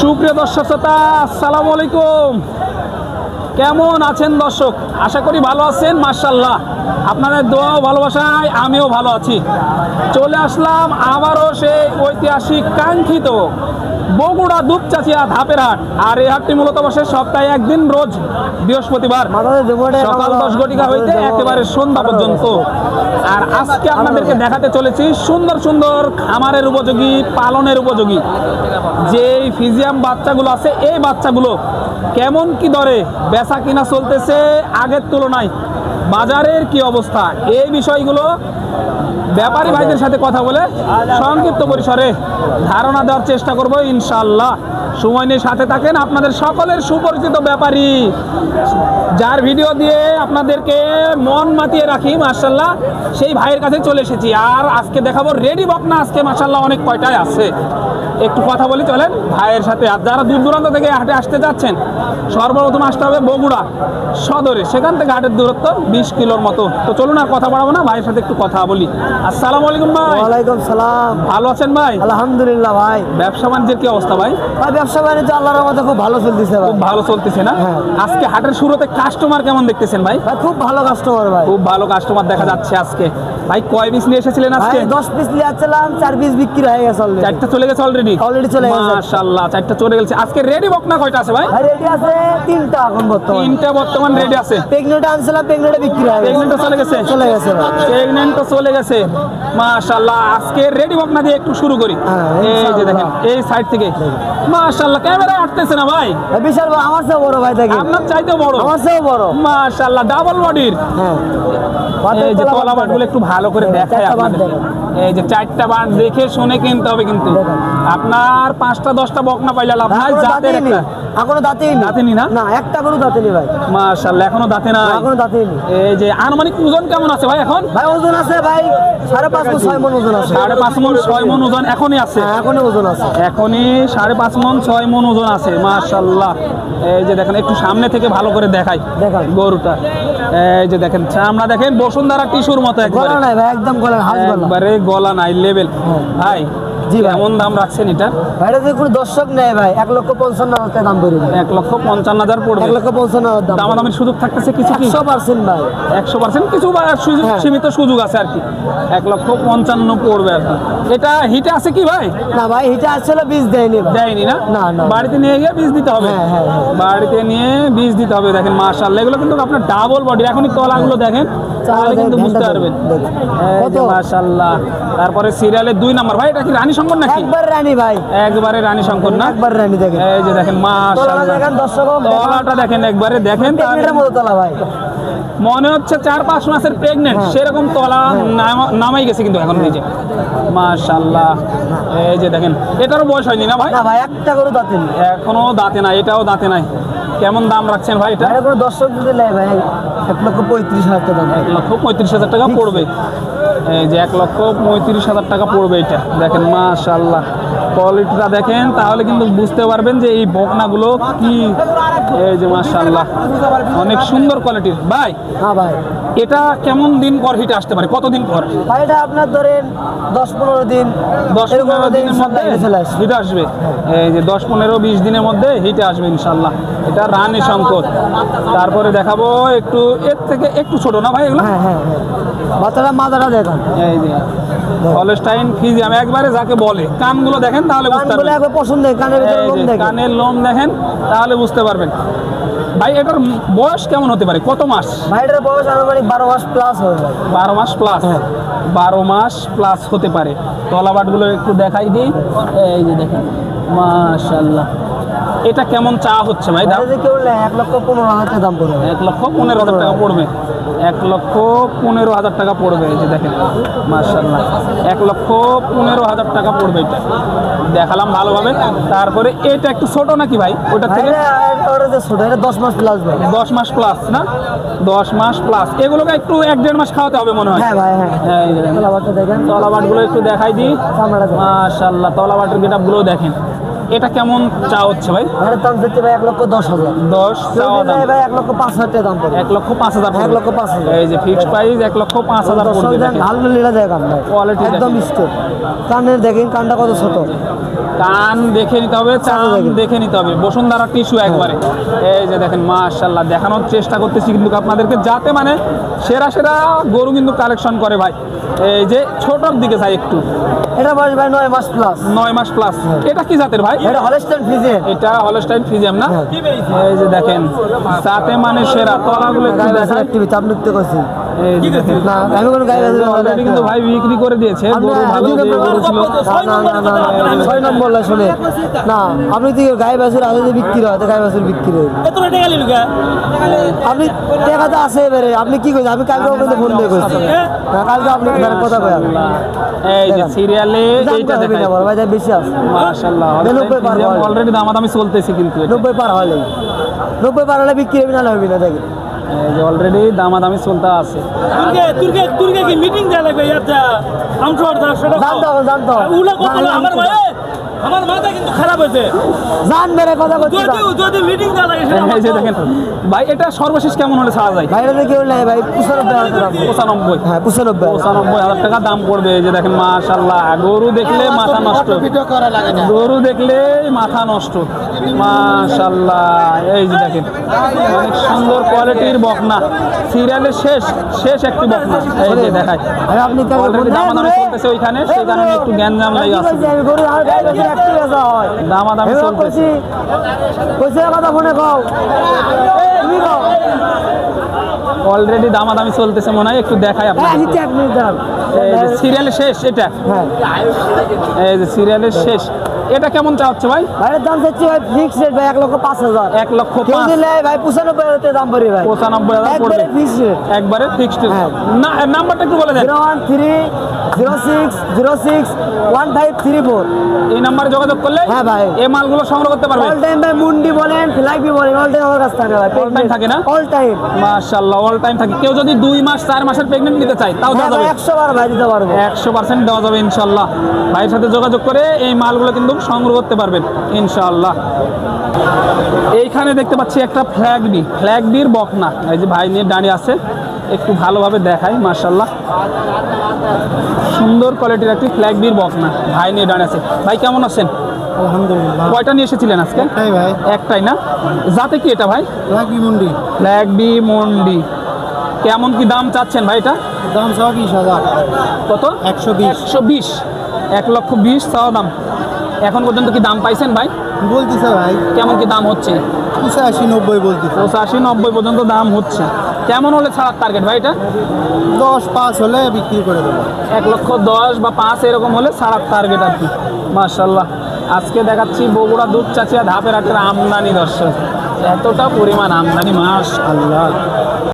সুপ্রিয় দর্শক শ্রোতা, আসসালামু আলাইকুম। কেমন আছেন দর্শক? আশা করি ভালো আছেন মার্শাল্লাহ আপনাদের দোয়াও ভালোবাসায়, আমিও ভালো আছি। চলে আসলাম আবারও সেই ঐতিহাসিক কাঙ্ক্ষিত বগুড়া দুপচাচিয়া ধাপের হাট। আর এই হাটটি মূলত বসে সপ্তাহে একদিন রোজ বৃহস্পতিবার। সকাল দশ ঘটিকা হইতে একেবারে সন্ধ্যা পর্যন্ত। আর আজকে আপনাদেরকে দেখাতে চলেছি সুন্দর সুন্দর খামারের উপযোগী পালনের উপযোগী। যে ফিজিয়াম বাচ্চাগুলো আছে এই বাচ্চাগুলো কেমন কি দরে বেচা কিনা চলতেছে আগের তুলনায়? বাজারের কি অবস্থা? এই বিষয়গুলো ব্যাপারী ভাইদের সাথে কথা বলে সংক্ষিপ্ত পরিসরে ধারণা দেওয়ার চেষ্টা করব ইনশাল্লাহ সময় নিয়ে সাথে থাকেন আপনাদের সকলের সুপরিচিত ব্যাপারী। যার ভিডিও দিয়ে আপনাদেরকে মন মাতিয়ে রাখি মার্শাল্লাহ সেই ভাইয়ের কাছে চলে এসেছি। আর আজকে দেখাবো রেডি বকনা আজকে মার্শাল্লাহ অনেক কয়টায় আছে। একটু কথা বলি চলেন। ভাইয়ের সাথে আর যারা দূর দূরান্ত থেকে হাটে আসতে যাচ্ছেন সর্বপ্রথম আসতে হবে বগুড়া সদরে। সেখান থেকে হাটের দূরত্ব বিশ কিলোর মতো। তো চলুন আর কথা বাড়াবো না ভাইয়ের সাথে একটু কথা বলি। আসসালামু আলাইকুম ভাই। ওয়ালাইকুম সালাম। ভালো আছেন ভাই? আলহামদুলিল্লাহ ভাই। ব্যবসা বাণিজ্যের কি অবস্থা ভাই? ভাই ব্যবসা বাণিজ্য আল্লাহর মধ্যে খুব ভালো চলতেছে ভাই। খুব ভালো চলতেছে না? হ্যাঁ। আজকে হাটের শুরুতে কাস্টমার কেমন দেখতেছেন ভাই? ভাই খুব ভালো কাস্টমার ভাই। খুব ভালো কাস্টমার দেখা যাচ্ছে আজকে। ভাই কয় পিস নিয়ে এসেছিলেন ভাই আজকে? দশ পিস নিয়ে আসছিলাম চার পিস বিক্রি হয়ে গেছে already। চারটা চলে গেছে অলরেডি Already চলে গেছে। মাশাআল্লাহ চারটা চলে গেছে। আজকে রেডি বকনা কয়টা আছে ভাই? রেডি আছে তিনটা এখন বর্তমানে। তিনটা বর্তমান রেডি আছে। প্রেগনেন্ট আনছিলাম প্রেগনেন্টে বিক্রি হয়ে গেছে। প্রেগনেন্টও চলে গেছে? চলে গেছে ভাই। প্রেগনেন্টও চলে গেছে। মাশাআল্লাহ আজকে রেডি বকনা দিয়ে একটু শুরু করি। হ্যাঁ, এই যে। দেখেন এই সাইড থেকে। মাশাআল্লাহ ক্যামেরা আটতেছে না ভাই? বিশাল আমার চেয়ে বড় ভাই দেখি। আপনার চাইতে বড়? আমার চেয়ে বড়। মাশাআল্লাহ ডাবল বডির হ্যাঁ। এই যে তলা বাটগুলো একটু ভালো করে দেখায় আপনাদের। এই যে চারটা বাট দেখে শুনে কিনতে হবে কিন্তু। আপনার পাঁচটা দশটা বকনা পাইলে লাভ নাই জাতের একটা এখনও দাঁতেই নি দাঁতেনি না? না একটা গরু দাঁতেনি ভাই। মাশাআল্লাহ এখনও দাঁতে নাই? এখনও দাঁতেই নি এই যে আনুমানিক ওজন কেমন আছে ভাই এখন? ভাই ওজন আছে ভাই সাড়ে পাঁচ মন ছয় মন ওজন আছে। সাড়ে পাঁচ মন ছয় মন ওজন এখনই আছে? হ্যাঁ এখনই ওজন আছে। এখনই সাড়ে পাঁচ মন ছয় মন ওজন আছে মাশাল্লাহ এই যে দেখেন একটু সামনে থেকে ভালো করে দেখাই দেখান। গরুটা। এই যে দেখেন আমরা দেখেন বসুন্ধরা টিস্যুর মতো একবারে। গলা নাই ভাই একদম গলা হাত গলা। একবারে গলা নাই লেভেল ভাই জি ভাই। কেমন দাম রাখছেন এটা? ভাইটা যদি কোনো দর্শক নেয় ভাই এক লক্ষ পঞ্চান্ন হাজার দাম করে এক লক্ষ পঞ্চান্ন হাজার পড়বে। এক লক্ষ পঞ্চান্ন হাজার দাম দামাদামির সুযোগ থাকতেছে কিছু একশো পার্সেন্ট ভাই। একশো পার্সেন্ট কিছু সুযোগ। সীমিত সুযোগ আছে আর কি। এক লক্ষ পঞ্চান্ন পড়বে আর কি। এটা হিটে আছে কি ভাই? না ভাই এটা আসলে বীজ দেয়নি দেয়নি না? না, না। বাড়িতে নিয়ে গিয়ে বীজ দিতে হবে? হ্যাঁ, হ্যাঁ, হ্যাঁ। বাড়িতে নিয়ে বীজ দিতে হবে দেখেন মাশাআল্লাহ। এগুলো কিন্তু আপনার ডাবল বডি এখনই তলাগুলো দেখেন তাহলে দেখেন, কিন্তু বুঝতে পারবেন। তারপরে সিরিয়ালের দুই নাম্বার। ভাই এটা কি রানী শঙ্কর নাকি একবার রানী ভাই। একবারে রানী শঙ্কর না একবার রানী দেখেন। এই যে দেখেন মাশাআল্লাহ। দেখেন দর্শক তলাটা দেখেন একবারে দেখেন মতো তলা ভাই। মনে হচ্ছে চার পাঁচ মাসের প্রেগনেন্ট হ্যাঁ। সেরকম তলা নামা- নামাই গেছে কিন্তু এখন নিচে মাশাআল্লাহ। এই যে দেখেন এটারও বয়স হয়নি না ভাই? না ভাই একটা গরু দাঁতেনি এখনও দাঁতে নাই এটাও দাঁতে নাই। কেমন দাম রাখছেন ভাই এটা? কোনো দর্শক যদি নেয় ভাই এক লক্ষ পঁয়ত্রিশ হাজার টাকা এক লক্ষ পঁয়ত্রিশ হাজার টাকা পড়বে। এই যে এক লক্ষ পঁয়ত্রিশ হাজার টাকা পড়বে এটা। দেখেন মাশাল্লাহ কোয়ালিটিটা দেখেন তাহলে কিন্তু বুঝতে পারবেন যে এই বকনাগুলো কি। এই যে মাশাল্লাহ অনেক সুন্দর কোয়ালিটির ভাই হ্যাঁ ভাই। এটা কেমন দিন পর হিটে আসতে পারে? কতদিন পর? ভাই এটা আপনার ধরেন দশ পনেরো দিন দশ এরকম পনেরো দিনের মধ্যে হিটে আসবে। হিটে আসবে। এই যে দশ পনেরো বিশ দিনের মধ্যে হিটে আসবে ইনশাল্লাহ এটা রানী সংকট তারপরে দেখাবো একটু এর থেকে একটু ছোট না ভাই এগুলো? হ্যাঁ হ্যাঁ হ্যাঁ। বাচ্চাটা মাথাটা দেখান। এই যে। হলস্টাইন ফিজিয়াম একবারে যাকে বলে। কানগুলো দেখেন তাহলে বুঝতে পারবেন। পছন্দ কানের ভিতরে লোম দেখেন। কানের লোম দেখেন তাহলে বুঝতে পারবেন। ভাই এটার বয়স কেমন হতে পারে? কত মাস? ভাইটার বয়স আনুমানিক বারো মাস প্লাস হয়ে যায় বারো মাস প্লাস হ্যাঁ। বারো মাস প্লাস হতে পারে। তলাবাটগুলো একটু দেখাই দিই। এই যে দেখেন মাশাল্লাহ এটা কেমন চা হচ্ছে ভাই? দাম? এক লক্ষ পনেরো হাজার টাকা দাম পড়বে। এক লক্ষ পনেরো হাজার টাকা পড়বে। এক লক্ষ পনেরো হাজার টাকা পড়বে এই যে দেখেন। মার্শাল্লাহ এক লক্ষ পনেরো হাজার টাকা পড়বে এটা। দেখালাম ভালোভাবে। তারপরে এটা একটু ছোট নাকি ভাই? থেকে? ওটা এটা দশ মাস প্লাস ভাই। দশ মাস প্লাস না? দশ মাস প্লাস এগুলোকে একটু এক দেড় মাস খাওয়াতে হবে মনে হয়। হ্যাঁ ভাই হ্যাঁ। হ্যাঁ, দেখেন। তলাবাটগুলো একটু দেখাই দিই। মাশাল্লাহ তলাবাটের গেট আপগুলো দেখেন। এটা কেমন চা হচ্ছে ভাই? এর দাম দিতে ভাই এক লক্ষ দশ হাজার। দশ চা চাওয়া দাম। ভাই এক লক্ষ পাঁচ হাজার টাকা দাম পড়বে। এক লক্ষ পাঁচ হাজার এক লক্ষ পাঁচ হাজার। এই যে ফিক্সড প্রাইস এক লক্ষ পাঁচ হাজার পড়বে দেন দেখেন। ভালো লীলা জায়গা ভাই। Quality একদম স্টক কানের দেখেন কানটা কত ছোট। কান দেখে নিতে হবে চান দেখে নিতে হবে বসুন্ধরা টিস্যু একবারে এই যে দেখেন মাশাল্লাহ দেখানোর চেষ্টা করতেছি কিন্তু আপনাদেরকে যাতে মানে সেরা সেরা গরু কিন্তু কালেকশন করে ভাই এই যে ছোটর দিকে যাই একটু এটা বয়স ভাই নয় মাস প্লাস নয় মাস প্লাস এটা কি জাতের ভাই এটা হলস্টাইন ফ্রিজেন এটা হলস্টাইন ফিজিয়াম না এই যে দেখেন সাথে মানে সেরা তলাগুলো একটু করছি দেখেন আমি কোনো গাই কিন্তু ভাই বিক্রি করে দিয়েছে গরু ভালো গরু ছিল না শুনে। না আপনি তো গাই বাছুর আছে যে বিক্রি হয় তো গাই বাছুর বিক্রি হয়। আপনি টাকা তো আছে এবারে আপনি কি করছেন আমি কালকে আপনাদের ফোন দিয়ে করছি না কালকে আপনি কথা কয় এই যে সিরিয়ালে এইটা হবে না বড় ভাই বেশি আছে। মাশাআল্লাহ নব্বই পার হয়। অলরেডি দামাদামি চলতেছে কিন্তু এটা। নব্বই পার হলে নব্বই পার হলে বিক্রি হবে না হবে না দেখেন। এই যে অলরেডি দামাদামি চলতে আছে। তুর্কে তুর্কে তুর্কে কি মিটিং দেওয়া লাগবে? ইয়াতে আমসর দা সেটা জানতো জানতো উলা কত আমার ভাই আমার মাথা কিন্তু খারাপ হয়েছে। জান মেরে কথা করছি যদি যদি মিটিং দেওয়া লাগে সেটা এই যে দেখেন ভাই এটা সর্বশেষ কেমন হলে ছাড়া যায়? বাইরে থেকে কেউ নাই ভাই পঁচানব্বই হাজার টাকা। পঁচানব্বই। হ্যাঁ পঁচানব্বই হাজার। পঁচানব্বই হাজার টাকা দাম পড়বে এই যে দেখেন মাশাল্লাহ গরু দেখলে মাথা নষ্ট। গরু দেখলে মাথা নষ্ট। মাশাল্লাহ এই যে দেখেন অনেক সুন্দর কোয়ালিটির বকনা। সিরিয়ালের শেষ শেষ একটি বকনা। এই যে দেখায় আরে আপনি ফোন চলতেছে ওইখানে সেই কারণে একটু গ্যাঞ্জাম আমি লেগে আছে। বলছি, দামা দামি আর একটু বেচা হয় দামাদামি এবার চলতেছে। কইছি কইছি কথা ফোনে কও। তুমি কও। অলরেডি দামাদামি চলতেছে মনে হয় একটু দেখাই আপনার সিরিয়ালের শেষ এটা? হ্যাঁ। এই যে সিরিয়ালের শেষ। এটা কেমন চা হচ্ছে ভাই? ভাইয়ের দাম চাচ্ছি ভাই ফিক্স রেট ভাই এক লক্ষ পাঁচ হাজার। এক লক্ষ কেউ দিলে ভাই পঁচানব্বই হাজার দাম পড়ি ভাই। পঁচানব্বই হাজার পড়বে। একবারে ফিক্স রেট একবারে ফিক্সড হ্যাঁ। না নাম্বারটা একটু বলে দেন। Zero one three zero six zero six one five three four. এই নাম্বারে যোগাযোগ করলে হ্যাঁ ভাই। এই মালগুলো সংগ্রহ করতে পারবে। অল টাইম ভাই মুন্ডি বলেন ফ্লাইপি বলেন অল টাইম আমার কাছে থাকে ভাই। অল টাইম থাকে না? অল টাইম মাশাআল্লাহ অল টাইম থাকে। কেউ যদি দুই মাস চার মাসের প্রেগনেন্ট নিতে চায় তাও দেওয়া যাবে। একশো বার ভাই দিতে পারব। একশো পার্সেন্ট দেওয়া যাবে ইনশাল্লাহ ভাইয়ের সাথে যোগাযোগ করে এই মালগুলো কিন্তু সংগ্রহ করতে পারবেন ইনশাল্লাহ এইখানে দেখতে পাচ্ছি একটা ফ্ল্যাগ বি ফ্ল্যাগ বির বকনা। এই যে ভাই নিয়ে দাঁড়িয়ে আছে একটু ভালোভাবে দেখায় মার্শাল্লাহ সুন্দর কোয়ালিটির একটি ফ্ল্যাগ বির বকনা ভাই নিয়ে দাঁড়িয়ে আছে। ভাই কেমন আছেন? আলহামদুলিল্লাহ। কয়টা নিয়ে এসেছিলেন আজকে? ভাই। একটাই না? যাতে কি এটা ভাই? লাকি মুন্ডি ফ্ল্যাগ বি মন্ডি কেমন কি দাম চাচ্ছেন ভাই এটা? দাম সব বিশ হাজার। কত? একশো বিশ। একশো বিশ। এক লক্ষ বিশ চাওয়া দাম। এখন পর্যন্ত কি দাম পাইছেন ভাই? বলতেছে ভাই। কেমন কি দাম হচ্ছে? পঁচাশি নব্বই বলতেছে। পঁচাশি নব্বই পর্যন্ত দাম হচ্ছে। কেমন হলে ছাড়ার টার্গেট ভাই এটা? দশ পাঁচ হলে বিক্রি করে দেবো। এক লক্ষ দশ বা পাঁচ এরকম হলে ছাড়ার টার্গেট আর কি। মার্শাল্লাহ আজকে দেখাচ্ছি বগুড়া দুধ চাচিয়া ধাপের একটা আমদানি দর্শক। এতটা পরিমাণ আমদানি মাস আল্লাহ